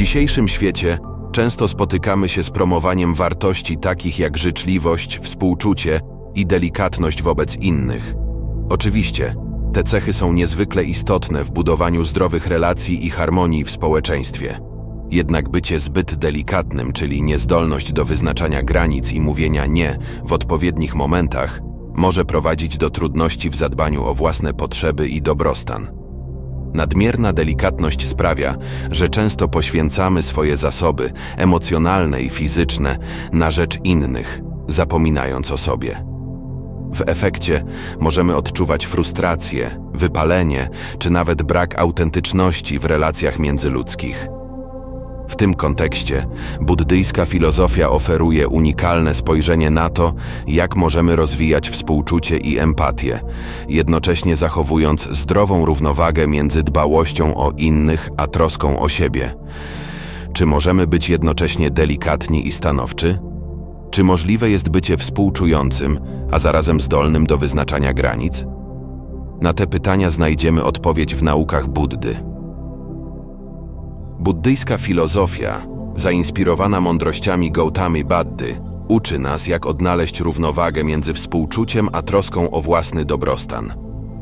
dzisiejszym świecie często spotykamy się z promowaniem wartości takich jak życzliwość, współczucie i delikatność wobec innych. Oczywiście, te cechy są niezwykle istotne w budowaniu zdrowych relacji i harmonii w społeczeństwie. Jednak bycie zbyt delikatnym, czyli niezdolność do wyznaczania granic i mówienia nie w odpowiednich momentach, może prowadzić do trudności w zadbaniu o własne potrzeby i dobrostan. Nadmierna delikatność sprawia, że często poświęcamy swoje zasoby emocjonalne i fizyczne na rzecz innych, zapominając o sobie. W efekcie możemy odczuwać frustrację, wypalenie czy nawet brak autentyczności w relacjach międzyludzkich. W tym kontekście buddyjska filozofia oferuje unikalne spojrzenie na to, jak możemy rozwijać współczucie i empatię, jednocześnie zachowując zdrową równowagę między dbałością o innych a troską o siebie. Czy możemy być jednocześnie delikatni i stanowczy? Czy możliwe jest bycie współczującym, a zarazem zdolnym do wyznaczania granic? Na te pytania znajdziemy odpowiedź w naukach Buddy. Buddyjska filozofia, zainspirowana mądrościami Gautamy Baddy, uczy nas, jak odnaleźć równowagę między współczuciem a troską o własny dobrostan.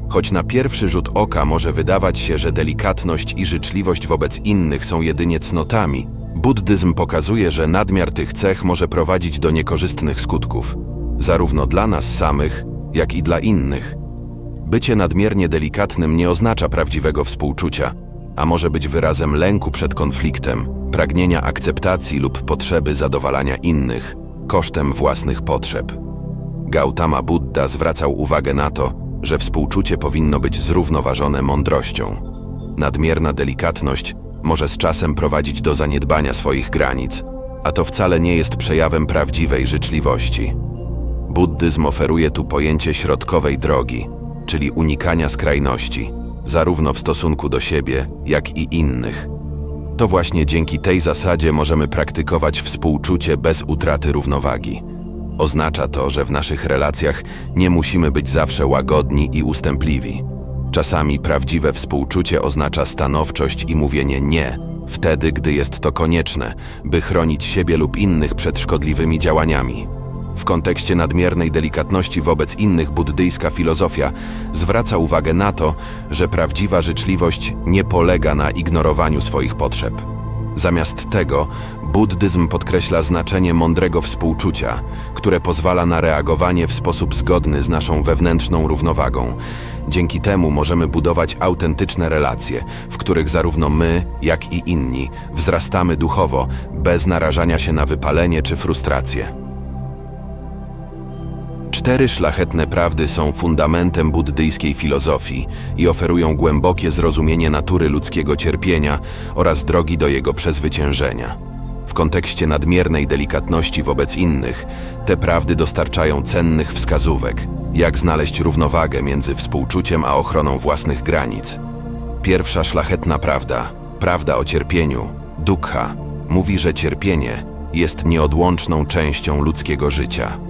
Choć na pierwszy rzut oka może wydawać się, że delikatność i życzliwość wobec innych są jedynie cnotami, buddyzm pokazuje, że nadmiar tych cech może prowadzić do niekorzystnych skutków, zarówno dla nas samych, jak i dla innych. Bycie nadmiernie delikatnym nie oznacza prawdziwego współczucia, a może być wyrazem lęku przed konfliktem, pragnienia akceptacji lub potrzeby zadowalania innych kosztem własnych potrzeb. Gautama Buddha zwracał uwagę na to, że współczucie powinno być zrównoważone mądrością. Nadmierna delikatność może z czasem prowadzić do zaniedbania swoich granic, a to wcale nie jest przejawem prawdziwej życzliwości. Buddyzm oferuje tu pojęcie środkowej drogi, czyli unikania skrajności, zarówno w stosunku do siebie, jak i innych. To właśnie dzięki tej zasadzie możemy praktykować współczucie bez utraty równowagi. Oznacza to, że w naszych relacjach nie musimy być zawsze łagodni i ustępliwi. Czasami prawdziwe współczucie oznacza stanowczość i mówienie nie, wtedy, gdy jest to konieczne, by chronić siebie lub innych przed szkodliwymi działaniami. W kontekście nadmiernej delikatności wobec innych buddyjska filozofia zwraca uwagę na to, że prawdziwa życzliwość nie polega na ignorowaniu swoich potrzeb. Zamiast tego, buddyzm podkreśla znaczenie mądrego współczucia, które pozwala na reagowanie w sposób zgodny z naszą wewnętrzną równowagą. Dzięki temu możemy budować autentyczne relacje, w których zarówno my, jak i inni wzrastamy duchowo, bez narażania się na wypalenie czy frustrację. Cztery szlachetne prawdy są fundamentem buddyjskiej filozofii i oferują głębokie zrozumienie natury ludzkiego cierpienia oraz drogi do jego przezwyciężenia. W kontekście nadmiernej delikatności wobec innych, te prawdy dostarczają cennych wskazówek, jak znaleźć równowagę między współczuciem a ochroną własnych granic. Pierwsza szlachetna prawda, prawda o cierpieniu, dukkha, mówi, że cierpienie jest nieodłączną częścią ludzkiego życia.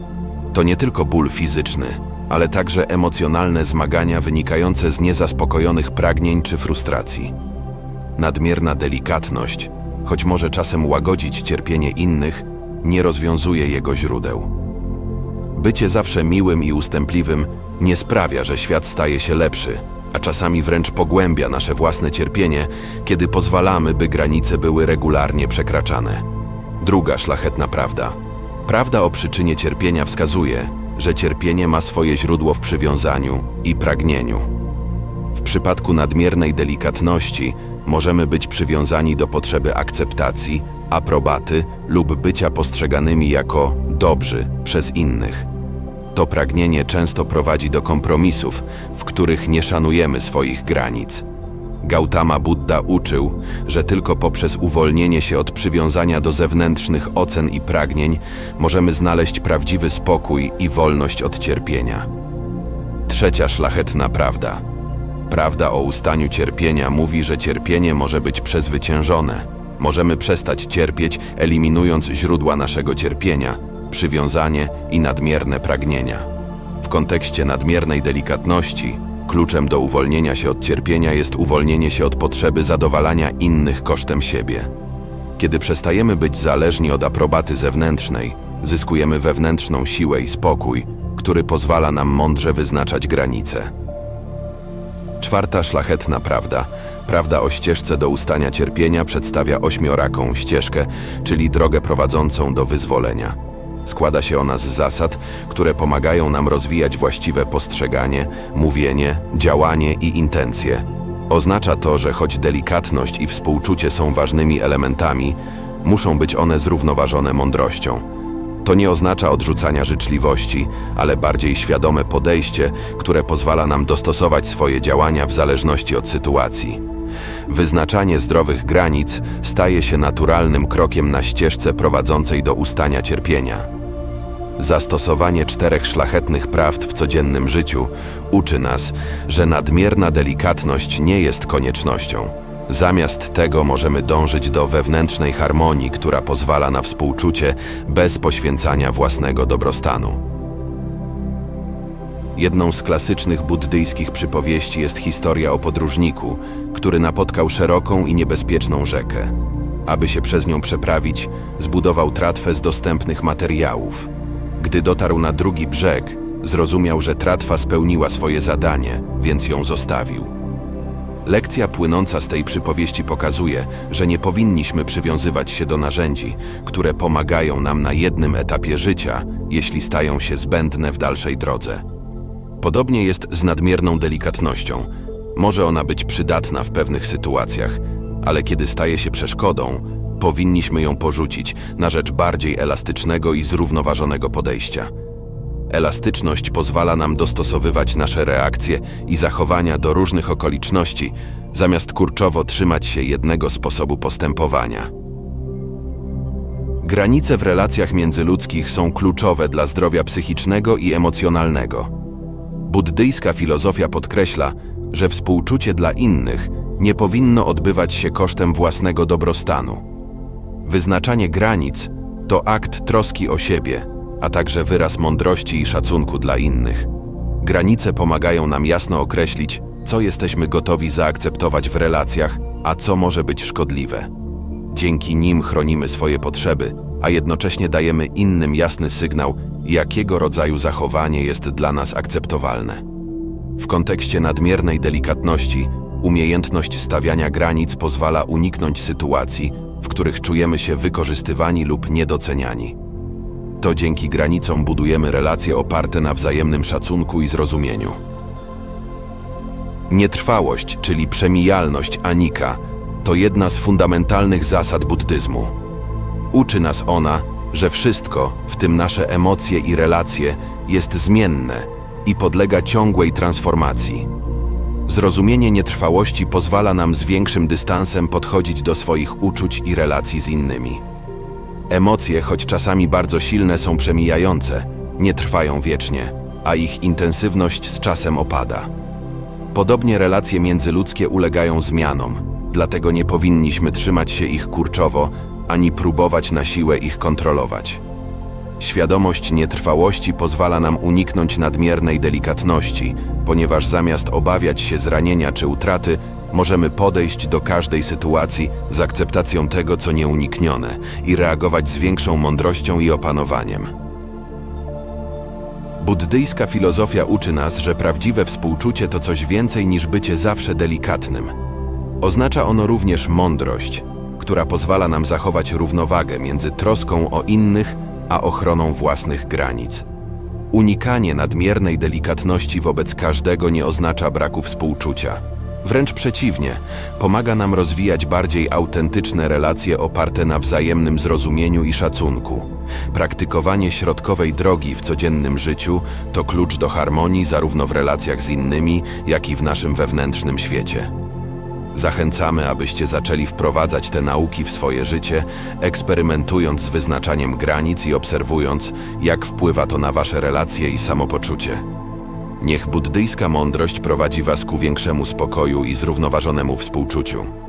To nie tylko ból fizyczny, ale także emocjonalne zmagania wynikające z niezaspokojonych pragnień czy frustracji. Nadmierna delikatność, choć może czasem łagodzić cierpienie innych, nie rozwiązuje jego źródeł. Bycie zawsze miłym i ustępliwym nie sprawia, że świat staje się lepszy, a czasami wręcz pogłębia nasze własne cierpienie, kiedy pozwalamy, by granice były regularnie przekraczane. Druga szlachetna prawda. Prawda o przyczynie cierpienia wskazuje, że cierpienie ma swoje źródło w przywiązaniu i pragnieniu. W przypadku nadmiernej delikatności możemy być przywiązani do potrzeby akceptacji, aprobaty lub bycia postrzeganymi jako dobrzy przez innych. To pragnienie często prowadzi do kompromisów, w których nie szanujemy swoich granic. Gautama Buddha uczył, że tylko poprzez uwolnienie się od przywiązania do zewnętrznych ocen i pragnień możemy znaleźć prawdziwy spokój i wolność od cierpienia. Trzecia szlachetna prawda. Prawda o ustaniu cierpienia mówi, że cierpienie może być przezwyciężone. Możemy przestać cierpieć, eliminując źródła naszego cierpienia, przywiązanie i nadmierne pragnienia. W kontekście nadmiernej delikatności, kluczem do uwolnienia się od cierpienia jest uwolnienie się od potrzeby zadowalania innych kosztem siebie. Kiedy przestajemy być zależni od aprobaty zewnętrznej, zyskujemy wewnętrzną siłę i spokój, który pozwala nam mądrze wyznaczać granice. Czwarta szlachetna prawda, prawda o ścieżce do ustania cierpienia, przedstawia ośmioraką ścieżkę, czyli drogę prowadzącą do wyzwolenia. Składa się ona z zasad, które pomagają nam rozwijać właściwe postrzeganie, mówienie, działanie i intencje. Oznacza to, że choć delikatność i współczucie są ważnymi elementami, muszą być one zrównoważone mądrością. To nie oznacza odrzucania życzliwości, ale bardziej świadome podejście, które pozwala nam dostosować swoje działania w zależności od sytuacji. Wyznaczanie zdrowych granic staje się naturalnym krokiem na ścieżce prowadzącej do ustania cierpienia. Zastosowanie czterech szlachetnych prawd w codziennym życiu uczy nas, że nadmierna delikatność nie jest koniecznością. Zamiast tego możemy dążyć do wewnętrznej harmonii, która pozwala na współczucie bez poświęcania własnego dobrostanu. Jedną z klasycznych buddyjskich przypowieści jest historia o podróżniku, który napotkał szeroką i niebezpieczną rzekę. Aby się przez nią przeprawić, zbudował tratwę z dostępnych materiałów. Gdy dotarł na drugi brzeg, zrozumiał, że tratwa spełniła swoje zadanie, więc ją zostawił. Lekcja płynąca z tej przypowieści pokazuje, że nie powinniśmy przywiązywać się do narzędzi, które pomagają nam na jednym etapie życia, jeśli stają się zbędne w dalszej drodze. Podobnie jest z nadmierną delikatnością. Może ona być przydatna w pewnych sytuacjach, ale kiedy staje się przeszkodą, powinniśmy ją porzucić na rzecz bardziej elastycznego i zrównoważonego podejścia. Elastyczność pozwala nam dostosowywać nasze reakcje i zachowania do różnych okoliczności, zamiast kurczowo trzymać się jednego sposobu postępowania. Granice w relacjach międzyludzkich są kluczowe dla zdrowia psychicznego i emocjonalnego. Buddyjska filozofia podkreśla, że współczucie dla innych nie powinno odbywać się kosztem własnego dobrostanu. Wyznaczanie granic to akt troski o siebie, a także wyraz mądrości i szacunku dla innych. Granice pomagają nam jasno określić, co jesteśmy gotowi zaakceptować w relacjach, a co może być szkodliwe. Dzięki nim chronimy swoje potrzeby, a jednocześnie dajemy innym jasny sygnał, jakiego rodzaju zachowanie jest dla nas akceptowalne. W kontekście nadmiernej delikatności, umiejętność stawiania granic pozwala uniknąć sytuacji, których czujemy się wykorzystywani lub niedoceniani. To dzięki granicom budujemy relacje oparte na wzajemnym szacunku i zrozumieniu. Nietrwałość, czyli przemijalność Anika, to jedna z fundamentalnych zasad buddyzmu. Uczy nas ona, że wszystko, w tym nasze emocje i relacje, jest zmienne i podlega ciągłej transformacji. Zrozumienie nietrwałości pozwala nam z większym dystansem podchodzić do swoich uczuć i relacji z innymi. Emocje, choć czasami bardzo silne, są przemijające, nie trwają wiecznie, a ich intensywność z czasem opada. Podobnie relacje międzyludzkie ulegają zmianom, dlatego nie powinniśmy trzymać się ich kurczowo, ani próbować na siłę ich kontrolować. Świadomość nietrwałości pozwala nam uniknąć nadmiernej delikatności, ponieważ zamiast obawiać się zranienia czy utraty, możemy podejść do każdej sytuacji z akceptacją tego, co nieuniknione i reagować z większą mądrością i opanowaniem. Buddyjska filozofia uczy nas, że prawdziwe współczucie to coś więcej niż bycie zawsze delikatnym. Oznacza ono również mądrość, która pozwala nam zachować równowagę między troską o innych a ochroną własnych granic. Unikanie nadmiernej delikatności wobec każdego nie oznacza braku współczucia. Wręcz przeciwnie, pomaga nam rozwijać bardziej autentyczne relacje oparte na wzajemnym zrozumieniu i szacunku. Praktykowanie środkowej drogi w codziennym życiu to klucz do harmonii zarówno w relacjach z innymi, jak i w naszym wewnętrznym świecie. Zachęcamy, abyście zaczęli wprowadzać te nauki w swoje życie, eksperymentując z wyznaczaniem granic i obserwując, jak wpływa to na wasze relacje i samopoczucie. Niech buddyjska mądrość prowadzi was ku większemu spokoju i zrównoważonemu współczuciu.